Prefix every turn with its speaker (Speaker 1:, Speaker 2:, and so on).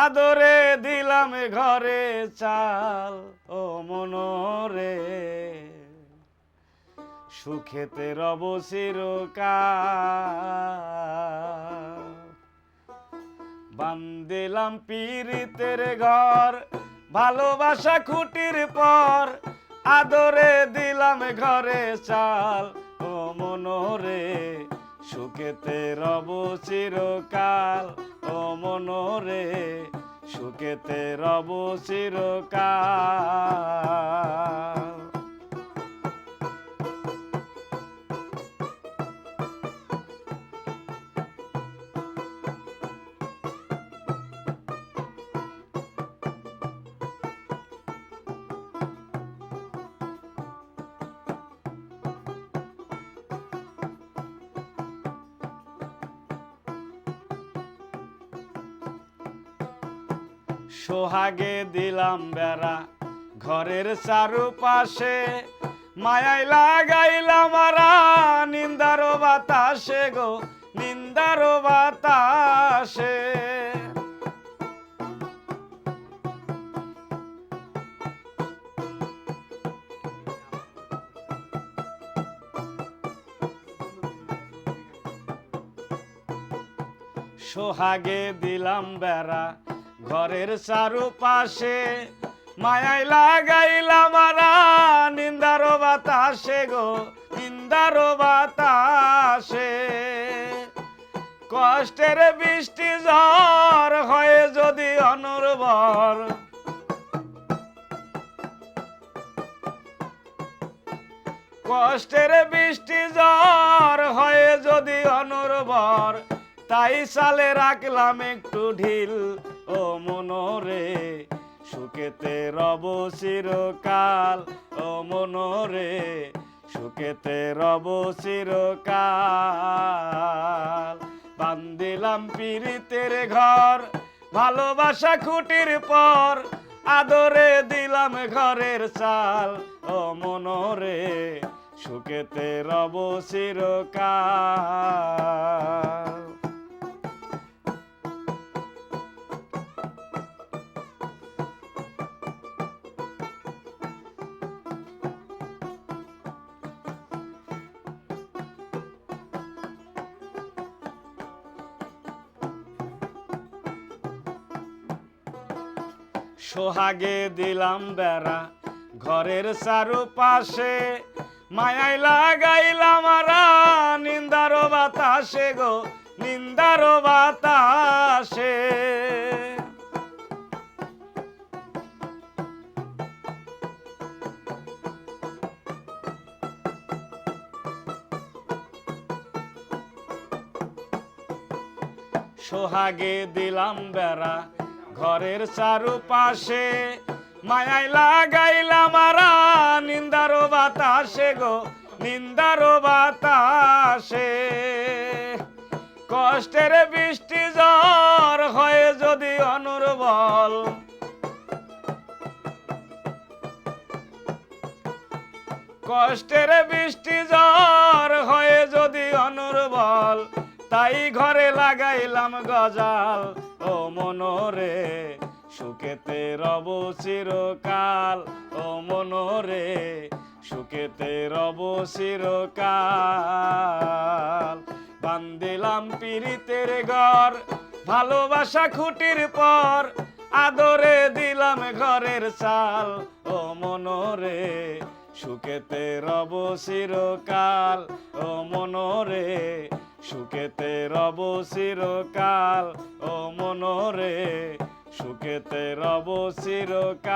Speaker 1: আদরে দিলাম ঘরে চাল, ও মনরে। সুখেতে রব চিরকাল বান্দিলাম পীড়িতের ঘর, ভালোবাসা খুঁটির পর। আদরে দিলাম ঘরে চাল, ও মনরে। সুখেতে রব চিরকাল মনরে সুখেতে রব চিরকাল। সোহাগে দিলাম বেড়া ঘরের চারুপাশে। মায়াই লাগাইলাম নিন্দারো বাতাসে গো, নিন্দারো বাতাসে। সোহাগে দিলাম বেড়া ঘরের চারুপাশে মায়াই লাগাইলাম নিন্দারো বাতাসে গো, নিন্দারো বাতাসে। কষ্টের বৃষ্টি ঝড় হয়ে যদি অনর্বর। কষ্টের বৃষ্টি ঝড় হয়ে যদি অনর্বর। তাই সালে রাখলাম একটু ঢিল ও মনরে, সুখেতে রব চিরকাল। ও মনরে, সুখেতে রব চিরকাল। বান্দিলাম পীড়িতের ঘর, ভালোবাসা খুঁটির পর। আদরে দিলাম ঘরের চাল। ও মনরে, সুখেতে রব চিরকাল। সোহাগে দিলাম বেড়া ঘরের চারুপাশে। মায়াই লাগাইলাম আরা, নিন্দারো বাতাসে গো, নিন্দারো বাতাসে। সোহাগে দিলাম বেড়া ঘরের চারুপাশে মায়াই লাগাইলাম মারা নিন্দারো বাতাসে গো, নিন্দারো বাতাসে। কষ্টের বৃষ্টি জ্বর হয়ে যদি অনুর্বল। কষ্টের বৃষ্টি জ্বর হয়ে যদি অনুর্বল, তাই ঘরে লাগাইলাম গজাল। ও মনোরে, সুখেতে রব চিরকাল। ও মনোরে, সুখেতে রব চিরকাল। বান্দিলাম পীড়িতের ঘর, ভালোবাসা খুঁটির পর। আদরে দিলাম ঘরের চাল। ও মনোরে, সুখেতে রব চিরকাল। ও মনোরে সুখেতে রব চিরকাল ও মনোরে সুখেতে রব চিরকাল।